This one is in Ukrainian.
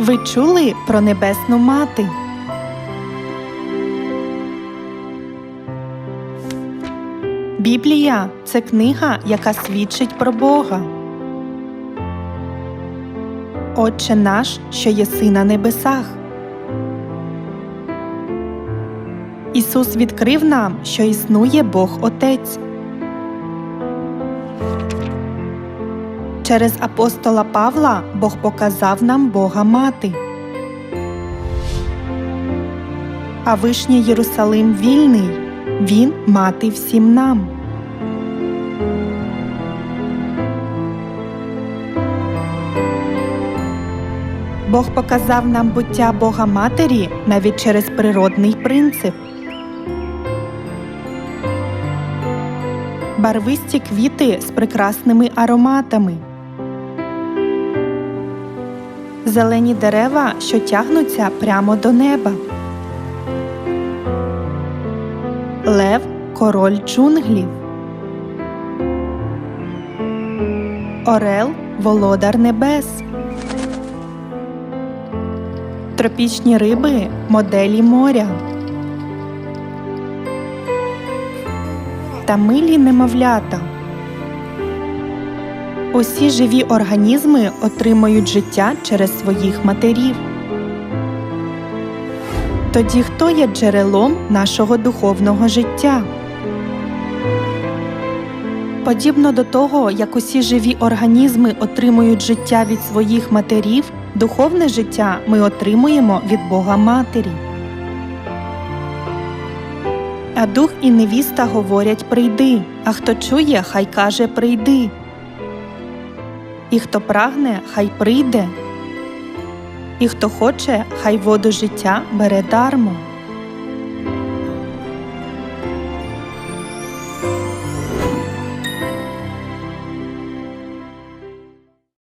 Ви чули про небесну мати? Біблія це книга, яка свідчить про Бога. Отче наш, що єси на небесах. Ісус відкрив нам, що існує Бог Отець. Через апостола Павла Бог показав нам Бога Мати. А вишній Єрусалим вільний, він мати всім нам. Бог показав нам буття Бога Матері навіть через природний принцип. Барвисті квіти з прекрасними ароматами. Зелені дерева, що тягнуться прямо до неба. Лев король джунглів. Орел володар небес. Тропічні риби моделі моря. Та милі немовлята. Усі живі організми отримують життя через своїх матерів. Тоді хто є джерелом нашого духовного життя? Подібно до того, як усі живі організми отримують життя від своїх матерів, духовне життя ми отримуємо від Бога Матері. А дух і невіста говорять прийди, а хто чує, хай каже прийди. І хто прагне, хай прийде. І хто хоче, хай воду життя бере дармо.